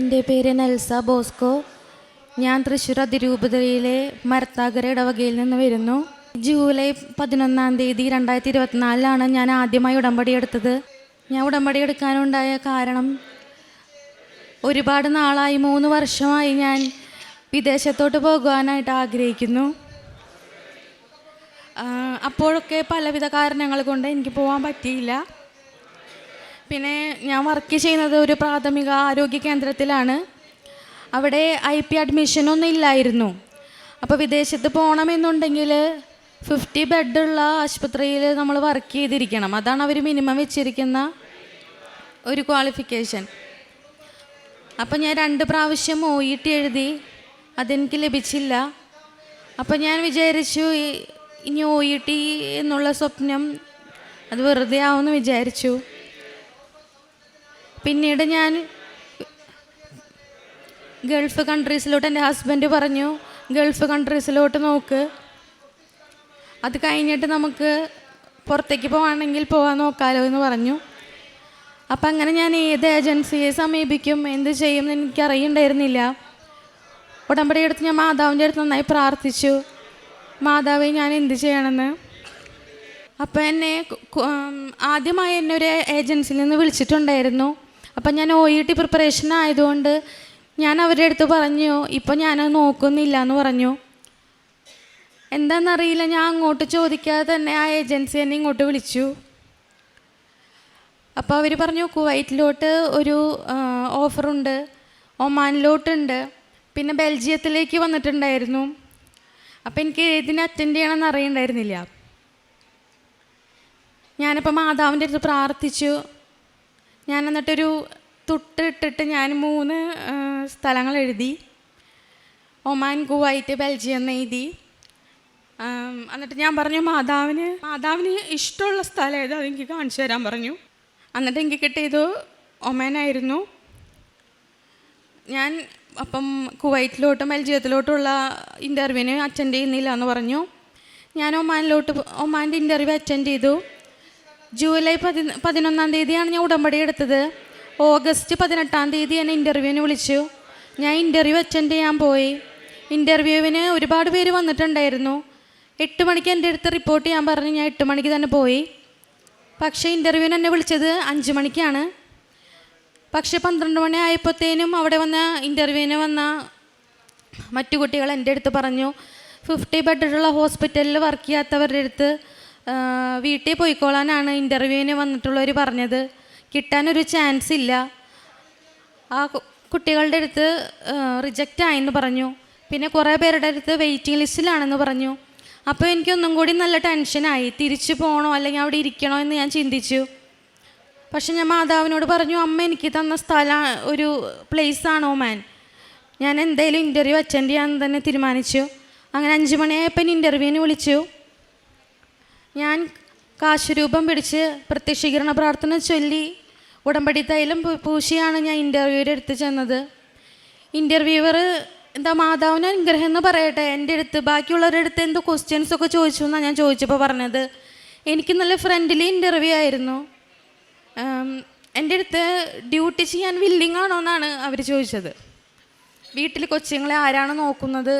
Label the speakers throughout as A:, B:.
A: എന്റെ പേര് നെൽസ ബോസ്കോ. ഞാൻ തൃശ്ശൂർ അതിരൂപതയിലെ മരത്താകര ഇടവകയിൽ നിന്ന് വരുന്നു. ജൂലൈ പതിനൊന്നാം തീയതി രണ്ടായിരത്തി ഇരുപത്തിനാലിലാണ് ഞാൻ ആദ്യമായി ഉടമ്പടി എടുത്തത്. ഞാൻ ഉടമ്പടി എടുക്കാനുണ്ടായ കാരണം ഒരുപാട് നാളായി മൂന്ന് വർഷമായി ഞാൻ വിദേശത്തോട്ട് പോകുവാനായിട്ട് ആഗ്രഹിക്കുന്നു. അപ്പോഴൊക്കെ പലവിധ കാരണങ്ങൾ കൊണ്ട് എനിക്ക് പോകാൻ പറ്റിയില്ല. പിന്നെ ഞാൻ വർക്ക് ചെയ്യുന്നത് ഒരു പ്രാഥമിക ആരോഗ്യ കേന്ദ്രത്തിലാണ്. അവിടെ ഐ പി അഡ്മിഷനൊന്നും ഇല്ലായിരുന്നു. അപ്പോൾ വിദേശത്ത് പോകണമെന്നുണ്ടെങ്കിൽ ഫിഫ്റ്റി ബെഡുള്ള ആശുപത്രിയിൽ നമ്മൾ വർക്ക് ചെയ്തിരിക്കണം. അതാണ് അവർ മിനിമം വെച്ചിരിക്കുന്ന ഒരു ക്വാളിഫിക്കേഷൻ അപ്പോൾ ഞാൻ രണ്ട് പ്രാവശ്യം ഒ ഇ ടി എഴുതി. അതെനിക്ക് ലഭിച്ചില്ല. അപ്പോൾ ഞാൻ വിചാരിച്ചു ഇനി ഒ ഇ ടി എന്നുള്ള സ്വപ്നം അത് വെറുതെ ആവുമെന്ന് വിചാരിച്ചു. പിന്നീട് ഞാൻ ഗൾഫ് കൺട്രീസിലോട്ട് എന്റെ ഹസ്ബൻഡ് പറഞ്ഞു ഗൾഫ് കൺട്രീസിലോട്ട് നോക്ക്. അത് കഴിഞ്ഞിട്ട് നമുക്ക് പുറത്തേക്ക് പോവാണെങ്കിൽ പോകാൻ നോക്കാലോ എന്ന് പറഞ്ഞു. അപ്പം അങ്ങനെ ഞാൻ ഏത് ഏജൻസിയെ സമീപിക്കും എന്ത് ചെയ്യും എന്ന് എനിക്കറിയണ്ടായിരുന്നില്ല. ഉടമ്പടി എടുത്ത് ഞാൻ മാതാവിന്റെ അടുത്ത് നന്നായി പ്രാർത്ഥിച്ചു. മാതാവെ ഞാൻ എന്ത് ചെയ്യണമെന്ന്? അപ്പോൾ എന്നെ ആദ്യമായി എന്നെ ഒരു ഏജൻസിയിൽ നിന്ന് വിളിച്ചിട്ടുണ്ടായിരുന്നു. അപ്പം ഞാൻ ഒ ഇ ടി പ്രിപ്പറേഷൻ ആയതുകൊണ്ട് ഞാൻ അവരുടെ അടുത്ത് പറഞ്ഞു ഇപ്പം ഞാൻ നോക്കുന്നില്ല എന്ന് പറഞ്ഞു. എന്താണെന്നറിയില്ല ഞാൻ അങ്ങോട്ട് ചോദിക്കാതെ തന്നെ ആ ഏജൻസി തന്നെ ഇങ്ങോട്ട് വിളിച്ചു. അപ്പോൾ അവർ പറഞ്ഞു കുവൈറ്റിലോട്ട് ഒരു ഓഫറുണ്ട് ഒമാനിലോട്ടുണ്ട്. പിന്നെ ബെൽജിയത്തിലേക്ക് വന്നിട്ടുണ്ടായിരുന്നു. അപ്പോൾ എനിക്ക് ഏതിന് അറ്റൻഡ് ചെയ്യണമെന്ന് അറിയണ്ടായിരുന്നില്ല. ഞാനിപ്പോൾ മാതാവിന്റെ അടുത്ത് പ്രാർത്ഥിച്ചു. ഞാൻ എന്നിട്ടൊരു തൊട്ടിട്ടിട്ട് ഞാൻ മൂന്ന് സ്ഥലങ്ങൾ എഴുതി ഒമാൻ കുവൈറ്റ് ബെൽജിയം എന്ന് എഴുതി എന്നിട്ട് ഞാൻ പറഞ്ഞു മാതാവിന് മാതാവിന് ഇഷ്ടമുള്ള സ്ഥലം ഏതോ? അതെനിക്ക് കാണിച്ചു തരാൻ പറഞ്ഞു. എന്നിട്ട് എനിക്ക് കിട്ടിയത് ഒമാനായിരുന്നു. ഞാൻ അപ്പം കുവൈറ്റിലോട്ടും ബെൽജിയത്തിലോട്ടുള്ള ഇന്റർവ്യൂവിന് അറ്റൻഡ് ചെയ്യുന്നില്ല എന്ന് പറഞ്ഞു. ഞാൻ ഒമാനിലോട്ട് ഒമാന്റെ ഇന്റർവ്യൂ അറ്റൻഡ് ചെയ്തു. ജൂലൈ പതി പതിനൊന്നാം തീയതിയാണ് ഞാൻ ഉടമ്പടി എടുത്തത്. ഓഗസ്റ്റ് പതിനെട്ടാം തീയതി എന്നെ ഇന്റർവ്യൂവിന് വിളിച്ചു. ഞാൻ ഇന്റർവ്യൂ അറ്റൻഡ് ചെയ്യാൻ പോയി. ഇന്റർവ്യൂവിന് ഒരുപാട് പേര് വന്നിട്ടുണ്ടായിരുന്നു. എട്ട് മണിക്ക് എന്റെ അടുത്ത് റിപ്പോർട്ട് ചെയ്യാൻ പറഞ്ഞ് ഞാൻ എട്ട് മണിക്ക് തന്നെ പോയി. പക്ഷേ ഇന്റർവ്യൂവിന് എന്നെ വിളിച്ചത് അഞ്ച് മണിക്കാണ്. പക്ഷേ പന്ത്രണ്ട് മണി ആയപ്പോഴത്തേനും അവിടെ വന്ന ഇന്റർവ്യൂവിന് വന്ന മറ്റു കുട്ടികൾ എന്റെ അടുത്ത് പറഞ്ഞു ഫിഫ്റ്റി ബെഡുള്ള ഹോസ്പിറ്റലിൽ വർക്ക് ചെയ്യാത്തവരുടെ അടുത്ത് വീട്ടിൽ പോയിക്കോളാനാണ് ഇന്റർവ്യൂവിന് വന്നിട്ടുള്ളവർ പറഞ്ഞത്. കിട്ടാനൊരു ചാൻസ് ഇല്ല. ആ കുട്ടികളുടെ അടുത്ത് റിജക്റ്റ് ആയെന്ന് പറഞ്ഞു. പിന്നെ കുറേ പേരുടെ അടുത്ത് വെയിറ്റിംഗ് ലിസ്റ്റിലാണെന്ന് പറഞ്ഞു. അപ്പോൾ എനിക്കൊന്നും കൂടി നല്ല ടെൻഷനായി തിരിച്ചു പോകണോ അല്ലെങ്കിൽ അവിടെ ഇരിക്കണോ എന്ന് ഞാൻ ചിന്തിച്ചു. പക്ഷെ ഞാൻ മാതാവിനോട് പറഞ്ഞു അമ്മ എനിക്ക് തന്ന സ്ഥലം ഒരു പ്ലേസ് ആണോ മാൻ ഞാൻ എന്തായാലും ഇന്റർവ്യൂ അറ്റൻഡ് ചെയ്യാമെന്ന് തന്നെ തീരുമാനിച്ചു. അങ്ങനെ അഞ്ച് മണിയായപ്പോൾ ഇന്റർവ്യൂവിന് വിളിച്ചു. ഞാൻ കാശുരൂപം പിടിച്ച് പ്രത്യക്ഷീകരണ പ്രാർത്ഥന ചൊല്ലി ഉടമ്പടി തൈലം പൂശിയാണ് ഞാൻ ഇന്റർവ്യൂവിന്റെ അടുത്ത് ചെന്നത്. ഇന്റർവ്യൂവർ എന്താ മാതാവിന് അനുഗ്രഹം എന്ന് പറയട്ടെ. എന്റെ അടുത്ത് ബാക്കിയുള്ളവരുടെ അടുത്ത് എന്തോ ക്വസ്റ്റ്യൻസ് ഒക്കെ ചോദിച്ചു എന്നാണ് ഞാൻ ചോദിച്ചപ്പോൾ പറഞ്ഞത്. എനിക്ക് നല്ല ഫ്രണ്ട്ലി ഇന്റർവ്യൂ ആയിരുന്നു. എന്റെ അടുത്ത് ഡ്യൂട്ടി ചെയ്യാൻ വില്ലിങ് ആണോ എന്നാണ് അവർ ചോദിച്ചത്. വീട്ടിൽ കൊച്ചുങ്ങളെ ആരാണ് നോക്കുന്നത്?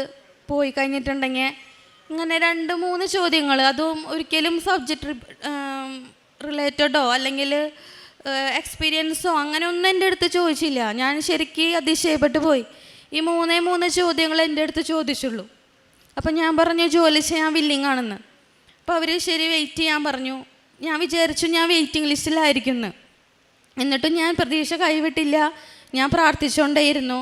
A: പോയി കഴിഞ്ഞിട്ടുണ്ടെങ്കിൽ ഇങ്ങനെ രണ്ട് മൂന്ന് ചോദ്യങ്ങൾ അതും ഒരിക്കലും സബ്ജക്റ്റ് റിലേറ്റഡോ അല്ലെങ്കിൽ എക്സ്പീരിയൻസോ അങ്ങനെ ഒന്നും എന്റെ അടുത്ത് ചോദിച്ചില്ല. ഞാൻ ശരിക്ക് അതിശയപ്പെട്ടു പോയി. ഈ മൂന്നേ മൂന്ന് ചോദ്യങ്ങൾ എന്റെ അടുത്ത് ചോദിച്ചുള്ളൂ. അപ്പം ഞാൻ പറഞ്ഞു ജോലി ചെയ്യാൻ വില്ലിങ് ആണെന്ന്. അപ്പോൾ അവർ ശരി വെയിറ്റ് ചെയ്യാൻ പറഞ്ഞു. ഞാൻ വിചാരിച്ചു ഞാൻ വെയിറ്റിംഗ് ലിസ്റ്റിലായിരിക്കുന്നു എന്നിട്ടും ഞാൻ പ്രതീക്ഷ കൈവിട്ടില്ല. ഞാൻ പ്രാർത്ഥിച്ചുകൊണ്ടേയിരുന്നു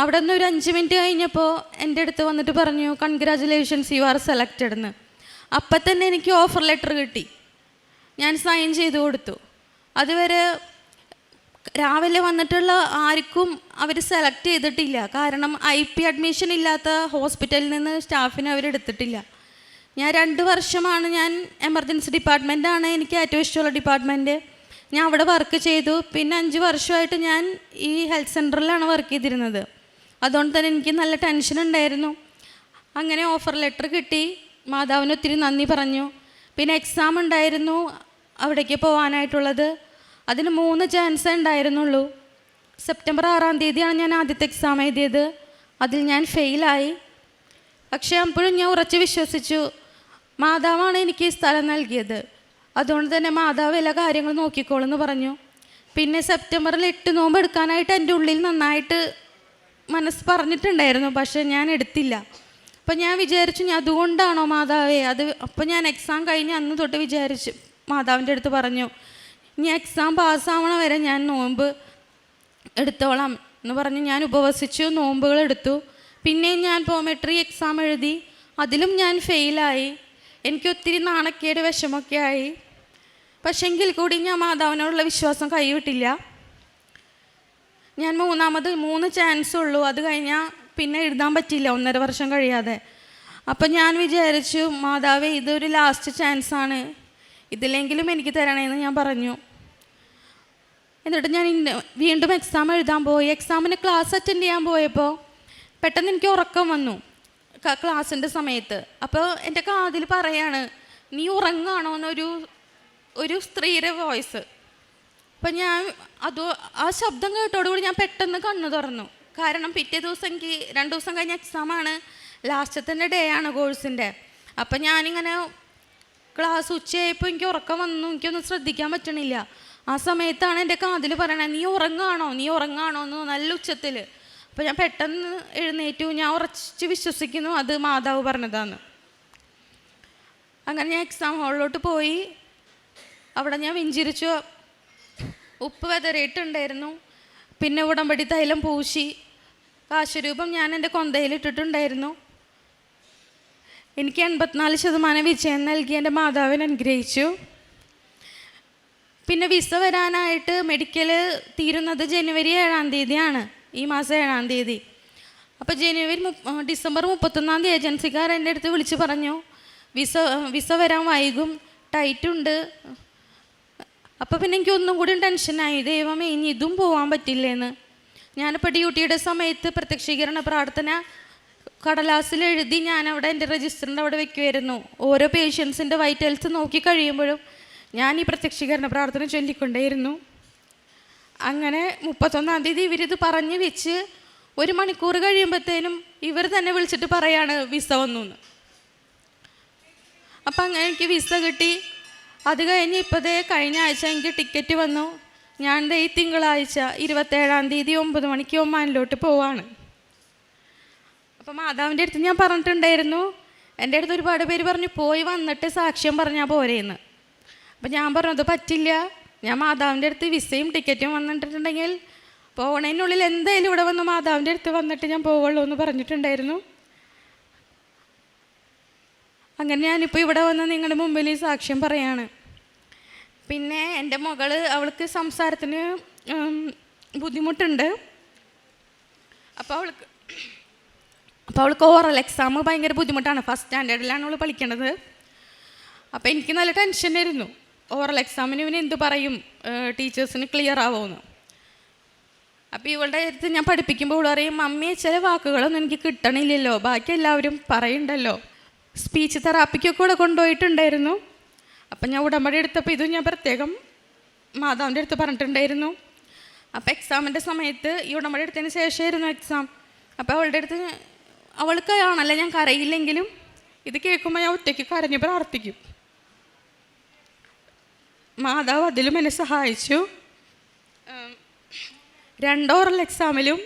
A: അവിടെ നിന്ന് ഒരു അഞ്ച് മിനിറ്റ് കഴിഞ്ഞപ്പോൾ എന്റെ അടുത്ത് വന്നിട്ട് പറഞ്ഞു കൺഗ്രാജുലേഷൻസ് യു ആർ സെലക്റ്റഡ് എന്ന് അപ്പം തന്നെ എനിക്ക് ഓഫർ ലെറ്റർ കിട്ടി. ഞാൻ സൈൻ ചെയ്ത് കൊടുത്തു. അതുവരെ രാവിലെ വന്നിട്ടുള്ള ആർക്കും അവർ സെലക്ട് ചെയ്തിട്ടില്ല. കാരണം ഐ പി അഡ്മിഷൻ ഇല്ലാത്ത ഹോസ്പിറ്റലിൽ നിന്ന് സ്റ്റാഫിനെ അവരെടുത്തിട്ടില്ല ഞാൻ രണ്ട് വർഷമാണ് ഞാൻ എമർജൻസി ഡിപ്പാർട്ട്മെന്റാണ് എനിക്ക് ഏറ്റവും ഇഷ്ടമുള്ള ഡിപ്പാർട്ട്മെന്റ് ഞാൻ അവിടെ വർക്ക് ചെയ്തു. പിന്നെ അഞ്ച് വർഷമായിട്ട് ഞാൻ ഈ ഹെൽത്ത് സെന്ററിലാണ് വർക്ക് ചെയ്തിരുന്നത്. അതുകൊണ്ട് തന്നെ എനിക്ക് നല്ല ടെൻഷൻ ഉണ്ടായിരുന്നു. അങ്ങനെ ഓഫർ ലെറ്റർ കിട്ടി. മാതാവിന് ഒത്തിരി നന്ദി പറഞ്ഞു. പിന്നെ എക്സാം ഉണ്ടായിരുന്നു അവിടേക്ക് പോകാനായിട്ടുള്ളത് അതിന് മൂന്ന് ചാൻസ് ഉണ്ടായിരുന്നുള്ളൂ. സെപ്റ്റംബർ ആറാം തീയതിയാണ് ഞാൻ ആദ്യത്തെ എക്സാം എഴുതിയത്. അതിൽ ഞാൻ ഫെയിലായി പക്ഷേ അപ്പോഴും ഞാൻ ഉറച്ച് വിശ്വസിച്ചു. മാതാവാണ് എനിക്ക് ഈ സ്ഥലം നൽകിയത്. അതുകൊണ്ട് തന്നെ മാതാവ് എല്ലാ കാര്യങ്ങളും നോക്കിക്കോളെന്ന് പറഞ്ഞു. പിന്നെ സെപ്റ്റംബറിൽ എട്ട് നോമ്പ് എടുക്കാനായിട്ട് എന്റെ ഉള്ളിൽ നന്നായിട്ട് മനസ്സ് പറഞ്ഞിട്ടുണ്ടായിരുന്നു പക്ഷേ ഞാൻ എടുത്തില്ല. അപ്പം ഞാൻ വിചാരിച്ചു ഞാൻ അതുകൊണ്ടാണോ മാതാവേ? അത് അപ്പം ഞാൻ എക്സാം കഴിഞ്ഞ് അന്ന് തൊട്ട് വിചാരിച്ചു മാതാവിന്റെ അടുത്ത് പറഞ്ഞു ഇനി എക്സാം പാസ്സാവണ വരെ ഞാൻ നോമ്പ് എടുത്തോളാം. എന്ന് പറഞ്ഞ് ഞാൻ ഉപവസിച്ചു നോമ്പുകൾ എടുത്തു. പിന്നെയും ഞാൻ പോമെട്രി എക്സാം എഴുതി അതിലും ഞാൻ ഫെയിലായി എനിക്ക് ഒത്തിരി നാണക്കേട് വിഷമൊക്കെ ആയി. പക്ഷെങ്കിൽ കൂടി ഞാൻ മാതാവിനോടുള്ള വിശ്വാസം കൈവിട്ടില്ല. ഞാൻ മൂന്നാമത് മൂന്ന് ചാൻസ് ഉള്ളൂ. അത് കഴിഞ്ഞാൽ പിന്നെ എഴുതാൻ പറ്റില്ല ഒന്നര വർഷം കഴിയാതെ. അപ്പം ഞാൻ വിചാരിച്ചു മാതാവേ ഇതൊരു ലാസ്റ്റ് ചാൻസ് ആണ്. ഇതിലെങ്കിലും എനിക്ക് തരണേന്ന് ഞാൻ പറഞ്ഞു. എന്നിട്ട് ഞാൻ വീണ്ടും എക്സാം എഴുതാൻ പോയി. എക്സാമിന് ക്ലാസ് അറ്റൻഡ് ചെയ്യാൻ പോയപ്പോൾ പെട്ടെന്ന് എനിക്ക് ഉറക്കം വന്നു. ക്ലാസ്സിന്റെ സമയത്ത്. അപ്പോൾ എന്റെ കാതിൽ പറയാണ് നീ ഉറങ്ങാണോ എന്നൊരു ഒരു സ്ത്രീയുടെ വോയിസ് അപ്പം ഞാൻ അത് ആ ശബ്ദം കേട്ടോടുകൂടി ഞാൻ പെട്ടെന്ന് കണ്ണു തുറന്നു. കാരണം പിറ്റേ ദിവസം എനിക്ക് രണ്ട് ദിവസം കഴിഞ്ഞ എക്സാമാണ് ലാസ്റ്റത്തിന്റെ ഡേ ആണ് കോഴ്സിന്റെ അപ്പം ഞാനിങ്ങനെ ക്ലാസ് ഉച്ചയായപ്പോൾ എനിക്ക് ഉറക്കം വന്നു. എനിക്കൊന്നും ശ്രദ്ധിക്കാൻ പറ്റണില്ല. ആ സമയത്താണ് എന്റെ കാതിൽ പറയണത് നീ ഉറങ്ങാണോ? നീ ഉറങ്ങാണോ? എന്ന് നല്ല ഉച്ചത്തിൽ അപ്പോൾ ഞാൻ പെട്ടെന്ന് എഴുന്നേറ്റു. ഞാൻ ഉറച്ച് വിശ്വസിക്കുന്നു അത് മാതാവ് പറഞ്ഞതാണ്. അങ്ങനെ ഞാൻ എക്സാം ഹാളിലോട്ട് പോയി. അവിടെ ഞാൻ വെഞ്ചിരിച്ചു. ഉപ്പ് വെതറിയിട്ടുണ്ടായിരുന്നു പിന്നെ ഉടമ്പടി തൈലം പൂശി. കാശുരൂപം ഞാൻ എന്റെ കൊന്തയിൽ ഇട്ടിട്ടുണ്ടായിരുന്നു. എനിക്ക് എൺപത്തിനാല് ശതമാനം വിജയം നൽകി എന്റെ മാതാവിനെ അനുഗ്രഹിച്ചു. പിന്നെ വിസ വരാനായിട്ട് മെഡിക്കൽ തീരുന്നത് ജനുവരി ഏഴാം തീയതിയാണ്. ഈ മാസം ഏഴാം തീയതി. അപ്പോൾ ജനുവരി ഡിസംബർ മുപ്പത്തൊന്നാം തീയതി ഏജൻസിക്കാർ എന്റെ അടുത്ത് വിളിച്ച് പറഞ്ഞു വിസ വിസ വരാൻ വൈകും. ടൈറ്റുണ്ട് അപ്പോൾ പിന്നെ എനിക്ക് ഒന്നും കൂടി ടെൻഷനായി ദൈവമേ ഇനി ഇതും പോകാൻ പറ്റില്ലേന്ന്. ഞാനിപ്പോൾ ഡ്യൂട്ടിയുടെ സമയത്ത് പ്രത്യക്ഷീകരണ പ്രാർത്ഥന കടലാസിൽ എഴുതി ഞാൻ അവിടെ എന്റെ രജിസ്റ്ററിന്റെ അവിടെ വെക്കുമായിരുന്നു ഓരോ പേഷ്യൻസിന്റെ വൈറ്റൽസ് നോക്കി കഴിയുമ്പോഴും ഞാൻ ഈ പ്രത്യക്ഷീകരണ പ്രാർത്ഥന ചൊല്ലിക്കൊണ്ടേയിരുന്നു. അങ്ങനെ മുപ്പത്തൊന്നാം തീയതി ഇവരിത് പറഞ്ഞ് വെച്ച് ഒരു മണിക്കൂർ കഴിയുമ്പോഴത്തേനും ഇവർ തന്നെ വിളിച്ചിട്ട് പറയാണ് വിസ വന്നു എന്ന്. അപ്പം അങ്ങനെ എനിക്ക് വിസ കിട്ടി. അത് കഴിഞ്ഞ് ഇപ്പോഴത്തെ കഴിഞ്ഞ ആഴ്ച എനിക്ക് ടിക്കറ്റ് വന്നു. ഞാൻ ദേ ഈ തിങ്കളാഴ്ച ഇരുപത്തേഴാം തീയതി ഒമ്പത് മണിക്ക് ഒമാനിലോട്ട് പോവാണ്. അപ്പം മാതാവിന്റെ അടുത്ത് ഞാൻ പറഞ്ഞിട്ടുണ്ടായിരുന്നു. എന്റെ അടുത്ത് ഒരുപാട് പേര് പറഞ്ഞു പോയി വന്നിട്ട് സാക്ഷ്യം പറഞ്ഞാൽ പോരേന്ന്. അപ്പം ഞാൻ പറഞ്ഞത് പറ്റില്ല. ഞാൻ മാതാവിന്റെ അടുത്ത് വിസയും ടിക്കറ്റും വന്നിട്ടുണ്ടെങ്കിൽ പോകണതിനുള്ളിൽ എന്തായാലും ഇവിടെ വന്ന് മാതാവിന്റെ അടുത്ത് വന്നിട്ട് ഞാൻ പോവുള്ളൂ എന്ന് പറഞ്ഞിട്ടുണ്ടായിരുന്നു. അങ്ങനെ ഞാനിപ്പോൾ ഇവിടെ വന്ന് നിങ്ങളുടെ മുമ്പിൽ ഈ സാക്ഷ്യം പറയാണ്. പിന്നെ എന്റെ മകൾ അവൾക്ക് സംസാരത്തിന് ബുദ്ധിമുട്ടുണ്ട്. അപ്പോൾ അവൾക്ക് അപ്പോൾ അവൾക്ക് ഓറൽ എക്സാം ഭയങ്കര ബുദ്ധിമുട്ടാണ്. ഫസ്റ്റ് സ്റ്റാൻഡേർഡിലാണ് അവൾ പഠിക്കേണ്ടത് അപ്പോൾ എനിക്ക് നല്ല ടെൻഷൻ ആയിരുന്നു. ഓറൽ എക്സാമിന് ഇവന് എന്ത് പറയും? ടീച്ചേഴ്സിന് ക്ലിയർ ആവുമെന്ന് അപ്പോൾ ഇവളുടെ അടുത്ത് ഞാൻ പഠിപ്പിക്കുമ്പോൾ ഇവൾ പറയും മമ്മി ചില വാക്കുകളൊന്നും എനിക്ക് കിട്ടണില്ലല്ലോ. ബാക്കി എല്ലാവരും പറയുണ്ടല്ലോ. സ്പീച്ച് തെറാപ്പിക്കൊക്കെ ഇവിടെ കൊണ്ടുപോയിട്ടുണ്ടായിരുന്നു. അപ്പം ഞാൻ ഉടമ്പടി എടുത്തപ്പോൾ ഇതും ഞാൻ പ്രത്യേകം മാതാവിന്റെ അടുത്ത് പറഞ്ഞിട്ടുണ്ടായിരുന്നു. അപ്പോൾ എക്സാമിന്റെ സമയത്ത് ഈ ഉടമ്പടി എടുത്തതിന് ശേഷമായിരുന്നു എക്സാം അപ്പോൾ അവളുടെ അടുത്ത് അവൾക്ക് ആണല്ലോ ഞാൻ കരയില്ലെങ്കിലും ഇത് കേൾക്കുമ്പോൾ ഞാൻ ഒറ്റയ്ക്ക് കരഞ്ഞ് പ്രാർത്ഥിക്കും. മാതാവ് അതിലും എന്നെ സഹായിച്ചു. രണ്ട് ഓറൽ എക്സാമിലും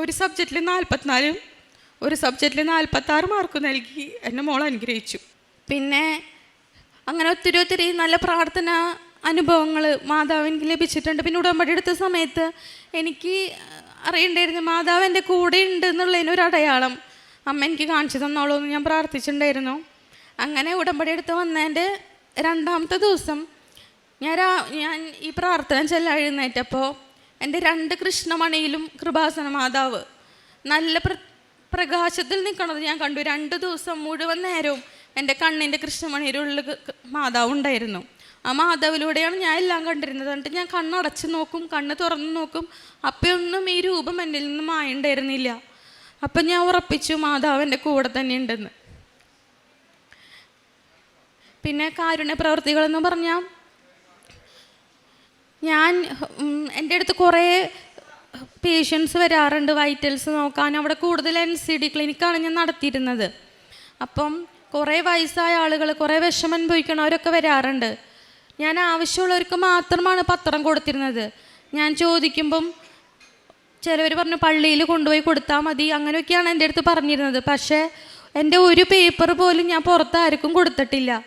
A: ഒരു സബ്ജക്റ്റിൽ നാൽപ്പത്തിനാലും ഒരു സബ്ജക്റ്റിൽ നാൽപ്പത്താറ് മാർക്ക് നൽകി എന്നെ മോൾ അനുഗ്രഹിച്ചു. പിന്നെ അങ്ങനെ ഒത്തിരി ഒത്തിരി നല്ല പ്രാർത്ഥന അനുഭവങ്ങൾ മാതാവ് എനിക്ക് ലഭിച്ചിട്ടുണ്ട്. പിന്നെ ഉടമ്പടി എടുത്ത സമയത്ത് എനിക്ക് അറിയണ്ടായിരുന്നു മാതാവ് എന്റെ കൂടെ ഉണ്ട് എന്നുള്ളതിനൊരു അടയാളം. അമ്മ എനിക്ക് കാണിച്ചു തന്നോളൂ എന്ന് ഞാൻ പ്രാർത്ഥിച്ചിട്ടുണ്ടായിരുന്നു. അങ്ങനെ ഉടമ്പടി എടുത്ത് വന്നതിന്റെ രണ്ടാമത്തെ ദിവസം ഞാൻ രാ- ഞാൻ ഈ പ്രാർത്ഥന ചെല്ലാൻ എഴുന്നേറ്റപ്പോൾ എന്റെ രണ്ട് കൃഷ്ണമണിയിലും കൃപാസന മാതാവ് നല്ല പ്ര പ്രകാശത്തിൽ നിൽക്കണത് ഞാൻ കണ്ടു. രണ്ട് ദിവസം മുഴുവൻ നേരവും എന്റെ കണ്ണിന്റെ കൃഷ്ണമണിയിലുള്ള മാതാവ് ഉണ്ടായിരുന്നു. ആ മാതാവിലൂടെയാണ് ഞാൻ എല്ലാം കണ്ടിരുന്നത്. എന്നിട്ട് ഞാൻ കണ്ണടച്ച് നോക്കും കണ്ണ് തുറന്ന് നോക്കും. അപ്പോഴൊന്നും ഈ രൂപം എന്നിൽ നിന്ന് മായുണ്ടായിരുന്നില്ല. അപ്പം ഞാൻ ഉറപ്പിച്ചു മാതാവ് എന്റെ കൂടെ തന്നെ ഉണ്ടെന്ന് പിന്നെ കാരുണ്യ പ്രവർത്തികളെന്ന് പറഞ്ഞാൽ ഞാൻ എന്റെ അടുത്ത് കുറേ പേഷ്യൻസ് വരാറുണ്ട്. വൈറ്റൽസ് നോക്കാൻ. അവിടെ കൂടുതൽ എൻ സി ഡി ക്ലിനിക്കാണ് ഞാൻ നടത്തിയിരുന്നത്. അപ്പം കുറേ വയസ്സായ ആളുകൾ കുറേ വിഷമം അനുഭവിക്കണവരൊക്കെ വരാറുണ്ട്. ഞാൻ ആവശ്യമുള്ളവർക്ക് മാത്രമാണ് പത്രം കൊടുത്തിരുന്നത്. ഞാൻ ചോദിക്കുമ്പം ചിലവർ പറഞ്ഞു പള്ളിയിൽ കൊണ്ടുപോയി കൊടുത്താൽ മതി അങ്ങനെയൊക്കെയാണ് എന്റെ അടുത്ത് പറഞ്ഞിരുന്നത്. പക്ഷേ എന്റെ ഒരു പേപ്പർ പോലും ഞാൻ പുറത്ത് ആർക്കും കൊടുത്തിട്ടില്ല.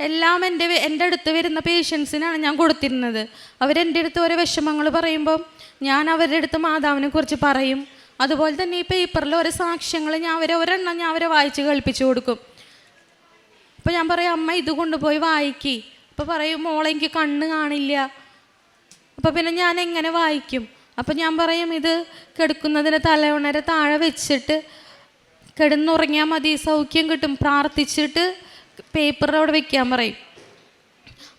A: എല്ലാം എന്റെ എന്റെ അടുത്ത് വരുന്ന പേഷ്യൻസിനാണ് ഞാൻ കൊടുത്തിരുന്നത്. അവരെന്റെ അടുത്ത് ഓരോ വിഷമങ്ങൾ പറയുമ്പം ഞാൻ അവരുടെ അടുത്ത് മാതാവിനെ കുറിച്ച് പറയും. അതുപോലെ തന്നെ ഈ പേപ്പറിൽ ഓരോ സാക്ഷ്യങ്ങൾ ഞാൻ അവരെ ഒരെണ്ണം ഞാൻ അവരെ വായിച്ച് കേൾപ്പിച്ചു കൊടുക്കും. അപ്പോൾ ഞാൻ പറയും അമ്മ ഇത് കൊണ്ടുപോയി വായിക്കി. അപ്പോൾ പറയും മോളെ എനിക്ക് കണ്ണ് കാണില്ല. അപ്പോൾ പിന്നെ ഞാൻ എങ്ങനെ വായിക്കും? അപ്പോൾ ഞാൻ പറയും ഇത് കിടക്കുന്നതിന് തലയുണരെ താഴെ വെച്ചിട്ട് കിടന്നുറങ്ങിയാൽ മതി സൗഖ്യം കിട്ടും. പ്രാർത്ഥിച്ചിട്ട് പേപ്പർ അവിടെ വെക്കാൻ പറയും.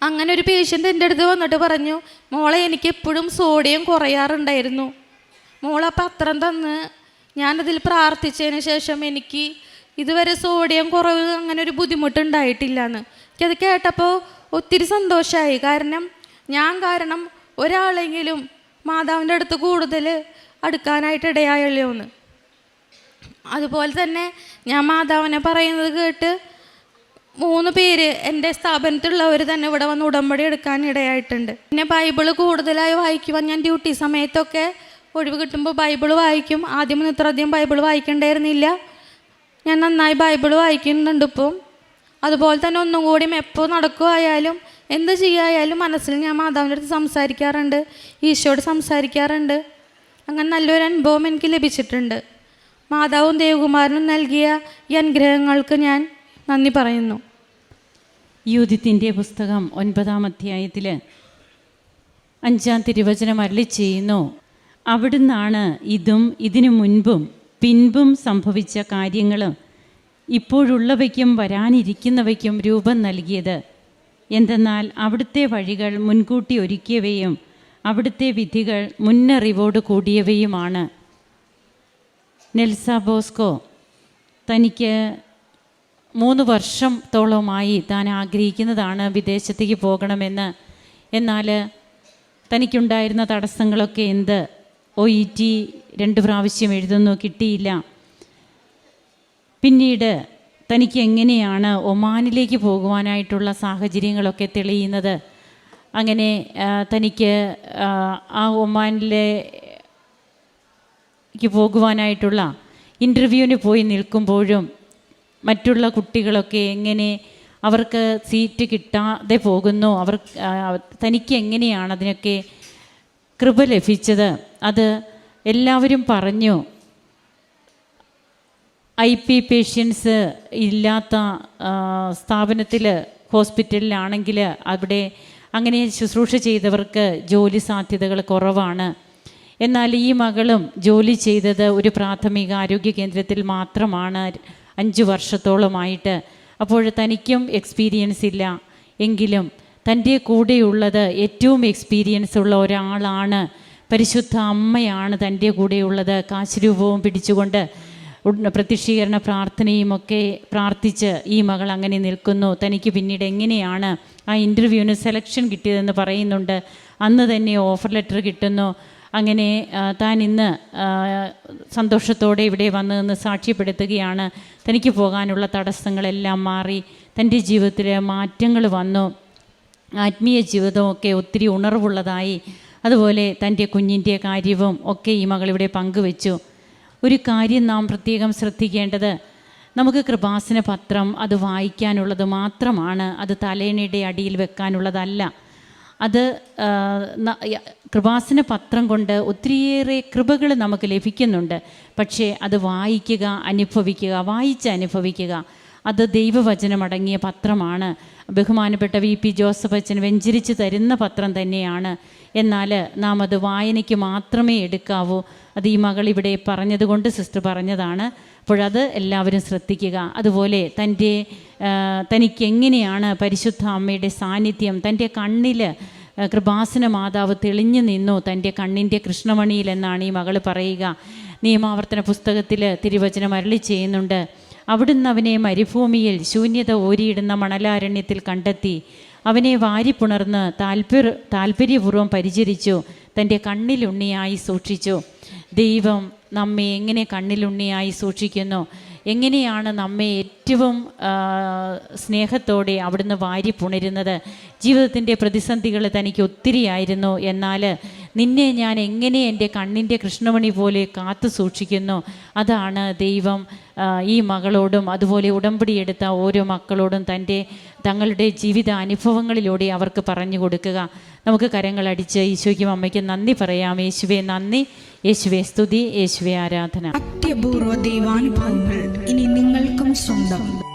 A: അങ്ങനെ ഒരു പേഷ്യന്റ് എന്റെ അടുത്ത് വന്നിട്ട് പറഞ്ഞു മോളെ എനിക്ക് എപ്പോഴും സോഡിയം കുറയാറുണ്ടായിരുന്നു. മോളെ പത്രം തന്ന് ഞാനതിൽ പ്രാർത്ഥിച്ചതിന് ശേഷം എനിക്ക് ഇതുവരെ സോഡിയം കുറവ് അങ്ങനെ ഒരു ബുദ്ധിമുട്ടുണ്ടായിട്ടില്ല എന്ന് എനിക്കത് കേട്ടപ്പോൾ ഒത്തിരി സന്തോഷമായി കാരണം ഞാൻ കാരണം ഒരാളെങ്കിലും മാതാവിന്റെ അടുത്ത് കൂടുതൽ അടുക്കാനായിട്ട് ഇടയായല്ലോ എന്ന് അതുപോലെ തന്നെ ഞാൻ മാതാവിനെ പറയുന്നത് കേട്ട് മൂന്ന് പേര് എന്റെ സ്ഥാപനത്തിലുള്ളവർ തന്നെ ഇവിടെ വന്ന് ഉടമ്പടി എടുക്കാൻ ഇടയായിട്ടുണ്ട്. പിന്നെ ബൈബിൾ കൂടുതലായി വായിക്കുവാൻ ഞാൻ ഡ്യൂട്ടി സമയത്തൊക്കെ ഒഴിവ് കിട്ടുമ്പോൾ ബൈബിൾ വായിക്കും. ആദ്യമൊന്നും ഇത്ര അധികം ബൈബിൾ വായിക്കണ്ടായിരുന്നില്ല. ഞാൻ നന്നായി ബൈബിൾ വായിക്കുന്നുണ്ട് ഇപ്പം. അതുപോലെ തന്നെ ഒന്നും കൂടിയും എപ്പോൾ നടക്കുമായാലും എന്ത് ചെയ്യായാലും മനസ്സിൽ ഞാൻ മാതാവിന്റെ അടുത്ത് സംസാരിക്കാറുണ്ട്. ഈശോയോട് സംസാരിക്കാറുണ്ട്. അങ്ങനെ നല്ലൊരു അനുഭവം എനിക്ക് ലഭിച്ചിട്ടുണ്ട്. മാതാവും ദേവകുമാരനും നൽകിയ ഈ അനുഗ്രഹങ്ങൾക്ക് ഞാൻ നന്ദി പറയുന്നു.
B: യൂതിത്തിന്റെ പുസ്തകം ഒൻപതാം അധ്യായത്തിൽ അഞ്ചാം തിരുവചനം അരളി ചെയ്യുന്നു. അവിടുന്നാണ് ഇതും ഇതിനു മുൻപും പിൻപും സംഭവിച്ച കാര്യങ്ങളും ഇപ്പോഴുള്ളവയ്ക്കും വരാനിരിക്കുന്നവയ്ക്കും രൂപം നൽകിയത്. എന്തെന്നാൽ അവിടുത്തെ വഴികൾ മുൻകൂട്ടി ഒരുക്കിയവയും അവിടുത്തെ വിധികൾ മുന്നറിവോട് കൂടിയവയുമാണ്. നെൽസ ബോസ്കോ തനിക്ക് മൂന്ന് വർഷത്തോളമായി താൻ ആഗ്രഹിക്കുന്നതാണ് വിദേശത്തേക്ക് പോകണമെന്ന്. എന്നാൽ തനിക്കുണ്ടായിരുന്ന തടസ്സങ്ങളൊക്കെ എന്ത്? ഒ ഇ ടി രണ്ട് പ്രാവശ്യം എഴുതുന്നു കിട്ടിയില്ല. പിന്നീട് തനിക്ക് എങ്ങനെയാണ് ഒമാനിലേക്ക് പോകുവാനായിട്ടുള്ള സാഹചര്യങ്ങളൊക്കെ തെളിയുന്നത്? അങ്ങനെ തനിക്ക് ആ, ഒമാനിലെ പോകുവാനായിട്ടുള്ള ഇന്റർവ്യൂവിന് പോയി നിൽക്കുമ്പോഴും മറ്റുള്ള കുട്ടികളൊക്കെ എങ്ങനെ അവർക്ക് സീറ്റ് കിട്ടാതെ പോകുന്നു? അവർ തനിക്ക് എങ്ങനെയാണ് അതിനൊക്കെ കൃപ ലഭിച്ചത്? അത് എല്ലാവരും പറഞ്ഞു. ഐ പി പേഷ്യൻസ് ഇല്ലാത്ത സ്ഥാപനത്തിൽ ഹോസ്പിറ്റലിലാണെങ്കിൽ അവിടെ അങ്ങനെ ശുശ്രൂഷ ചെയ്തവർക്ക് ജോലി സാധ്യതകൾ കുറവാണ്. എന്നാൽ ഈ മകളും ജോലി ചെയ്തത് ഒരു പ്രാഥമിക ആരോഗ്യ കേന്ദ്രത്തിൽ മാത്രമാണ് അഞ്ച് വർഷത്തോളമായിട്ട്. അപ്പോൾ തനിക്കും എക്സ്പീരിയൻസ് ഇല്ല. എങ്കിലും തന്റെ കൂടെയുള്ളത് ഏറ്റവും എക്സ്പീരിയൻസ് ഉള്ള ഒരാളാണ് പരിശുദ്ധ അമ്മയാണ് തന്റെ കൂടെയുള്ളത്. കാശുരൂപവും പിടിച്ചുകൊണ്ട് പ്രതിഷ്ഠീകരണ പ്രാർത്ഥനയും ഒക്കെ പ്രാർത്ഥിച്ച് ഈ മകൾ അങ്ങനെ നിൽക്കുന്നു. തനിക്ക് പിന്നീട് എങ്ങനെയാണ് ആ ഇന്റർവ്യൂവിന് സെലക്ഷൻ കിട്ടിയതെന്ന് പറയുന്നുണ്ട്. അന്ന് തന്നെ ഓഫർ ലെറ്റർ കിട്ടുന്നു. അങ്ങനെ താൻ ഇന്ന് സന്തോഷത്തോടെ ഇവിടെ വന്ന് നിന്ന് സാക്ഷ്യപ്പെടുത്തുകയാണ്. തനിക്ക് പോകാനുള്ള തടസ്സങ്ങളെല്ലാം മാറി. തന്റെ ജീവിതത്തിൽ മാറ്റങ്ങൾ വന്നു. ആത്മീയ ജീവിതമൊക്കെ ഒത്തിരി ഉണർവുള്ളതായി. അതുപോലെ തന്റെ കുഞ്ഞിന്റെ കാര്യവും ഒക്കെ ഈ മകളിവിടെ പങ്കുവെച്ചു. ഒരു കാര്യം നാം പ്രത്യേകം ശ്രദ്ധിക്കേണ്ടത് നമുക്ക് കൃപാസന പത്രം അത് വായിക്കാനുള്ളത് മാത്രമാണ് അത് തലേണയുടെ അടിയിൽ വെക്കാനുള്ളതല്ല. അത് കൃപാസന പത്രം കൊണ്ട് ഒത്തിരിയേറെ കൃപകൾ നമുക്ക് ലഭിക്കുന്നുണ്ട്. പക്ഷേ അത് വായിക്കുക അനുഭവിക്കുക വായിച്ച് അനുഭവിക്കുക അത് ദൈവവചനമടങ്ങിയ പത്രമാണ്. ബഹുമാനപ്പെട്ട വി പി ജോസഫ് അച്ഛൻ വെഞ്ചരിച്ച് തരുന്ന പത്രം തന്നെയാണ്. എന്നാൽ നാം അത് വായനയ്ക്ക് മാത്രമേ എടുക്കാവൂ. അത് ഈ മകൾ ഇവിടെ പറഞ്ഞതുകൊണ്ട് സിസ്റ്റർ പറഞ്ഞതാണ്. അപ്പോഴത് എല്ലാവരും ശ്രദ്ധിക്കുക. അതുപോലെ തന്റെ തനിക്ക് എങ്ങനെയാണ് പരിശുദ്ധ അമ്മയുടെ സാന്നിധ്യം? തന്റെ കണ്ണിൽ കൃപാസന മാതാവ് തെളിഞ്ഞു നിന്നു. തന്റെ കണ്ണിന്റെ കൃഷ്ണമണിയിൽ എന്നാണ് ഈ മകൾ പറയുക. നിയമാവർത്തന പുസ്തകത്തിൽ തിരുവചനം അരളി ചെയ്യുന്നുണ്ട്. അവിടുന്ന് അവനെ മരുഭൂമിയിൽ ശൂന്യത ഓരിയിടുന്ന മണലാരണ്യത്തിൽ കണ്ടെത്തി. അവനെ വാരിപ്പുണർന്ന് താല്പര്യ താല്പര്യപൂർവം പരിചരിച്ചു. തന്റെ കണ്ണിലുണ്ണിയായി സൂക്ഷിച്ചു. ദൈവം നമ്മെ എങ്ങനെ കണ്ണിലുണ്ണിയായി സൂക്ഷിക്കുന്നു? എങ്ങനെയാണ് നമ്മെ ഏറ്റവും സ്നേഹത്തോടെ അവിടുന്ന് വാരി പുണരുന്നത്? ജീവിതത്തിന്റെ പ്രതിസന്ധികൾ തനിക്ക് ഒത്തിരിയായിരുന്നു. എന്നാൽ നിന്നെ ഞാൻ എങ്ങനെ എന്റെ കണ്ണിന്റെ കൃഷ്ണമണി പോലെ കാത്തു സൂക്ഷിക്കുന്നു? അതാണ് ദൈവം ഈ മകളോടും അതുപോലെ ഉടമ്പടി എടുത്ത ഓരോ മക്കളോടും തന്റെ തങ്ങളുടെ ജീവിത അനുഭവങ്ങളിലൂടെ അവർക്ക് പറഞ്ഞു കൊടുക്കുക. നമുക്ക് കരങ്ങളടിച്ച് ഈശോയ്ക്കും അമ്മയ്ക്കും നന്ദി പറയാം. യേശുവെ നന്ദി. യേശുവെ സ്തുതി. യേശുവെ ആരാധന.
C: അത്യപൂർവ ദൈവാനുഭവങ്ങൾ ഇനി നിങ്ങൾക്കും സ്വന്തം.